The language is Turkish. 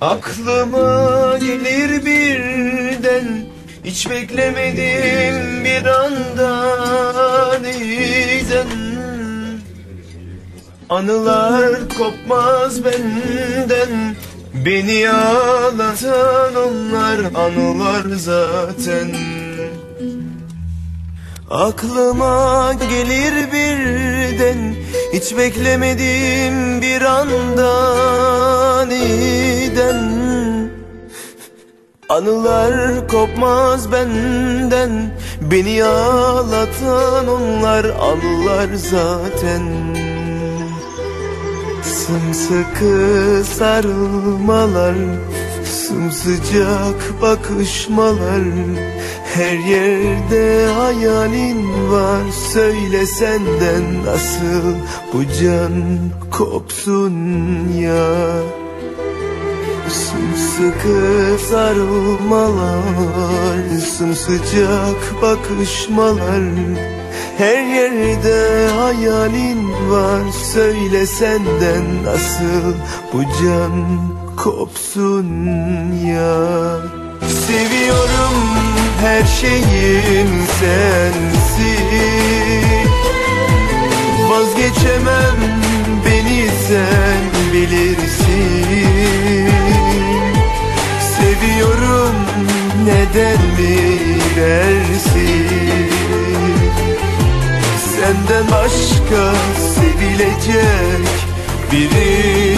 Aklıma gelir birden Hiç beklemedim bir anda Neden? Anılar kopmaz benden Beni ağlatan onlar anılar zaten. Aklıma gelir birden Hiç beklemedim bir anda Anılar kopmaz benden Beni ağlatan onlar anılar zaten. Sımsıkı sarılmalar Sımsıcak bakışmalar Her yerde hayalin var. Söyle senden nasıl bu can kopsun ya Sımsıkı sarılmalar Sımsıcak bakışmalar. Her yerde hayalin var Söyle senden nasıl bu can kopsun ya. Seviyorum her şeyim sensin Vazgeçemem beni sen bilirsin neden bilirsin Senden başka sevilecek biri